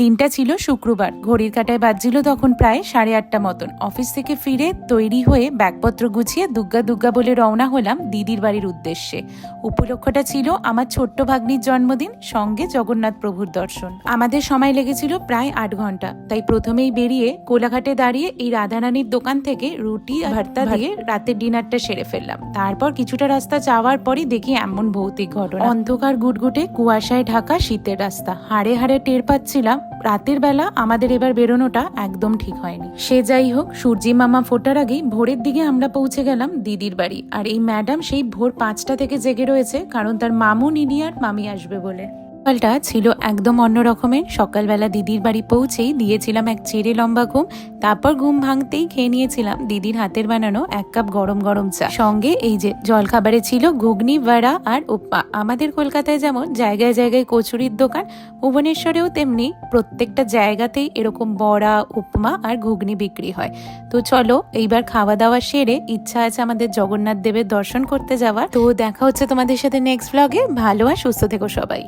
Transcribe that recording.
দিনটা ছিল শুক্রবার। ঘড়ির কাটায় বাজছিল তখন প্রায় সাড়ে আটটা মতন। অফিস থেকে ফিরে তৈরি হয়ে ব্যাগপত্র গুছিয়ে দুগ্গা দুগ্গা বলে রওনা হলাম দিদির বাড়ির উদ্দেশ্যে। উপলক্ষটা ছিল আমার ছোট্ট ভাগ্নির জন্মদিন সঙ্গে জগন্নাথ প্রভুর দর্শন। আমাদের সময় লেগেছিল প্রায় আট ঘণ্টা। তাই প্রথমেই বেরিয়ে কোলাঘাটে দাঁড়িয়ে এই রাধারানীর দোকান থেকে রুটি ভর্তা দিয়ে রাতের ডিনারটা সেরে ফেললাম। তারপর কিছুটা রাস্তা যাওয়ার পরই দেখি এমন ভৌতিক ঘটনা। অন্ধকার গুটগুটে কুয়াশায় ঢাকা শীতের রাস্তা। হাড়ে হাড়ে টের পাচ্ছিলাম রাতের বেলা আমাদের এবার বেরোনোটা একদম ঠিক হয়নি। সে যাই হোক, সূর্যি মামা ফোটার আগেই ভোরের দিকে আমরা পৌঁছে গেলাম দিদির বাড়ি। আর এই ম্যাডাম সেই ভোর পাঁচটা থেকে জেগে রয়েছে, কারণ তার মামু নিনি আর মামি আসবে বলে। সকালটা ছিল একদম অন্য রকমের। সকালবেলা দিদির বাড়ি পৌঁছেই দিয়েছিলাম এক চেরে লম্বা ঘুম। তারপর ঘুম ভাঙতেই খেয়ে নিয়েছিলাম দিদির হাতের বানানো এক কাপ গরম গরম চা। সঙ্গে এই যে জলখাবারে ছিল ঘুগনি, ভাড়া আর উপমা। আমাদের কলকাতায় যেমন জায়গায় জায়গায় কচুরির দোকান, ভুবনেশ্বরেও তেমনি প্রত্যেকটা জায়গাতেই এরকম বড়া, উপমা আর ঘুগনি বিক্রি হয়। তো চলো, এইবার খাওয়া দাওয়া সেরে ইচ্ছা আছে আমাদের জগন্নাথ দেবের দর্শন করতে যাওয়ার। তো দেখা হচ্ছে তোমাদের সাথে নেক্সট ব্লগে ভালো আর সুস্থ থেকো সবাই।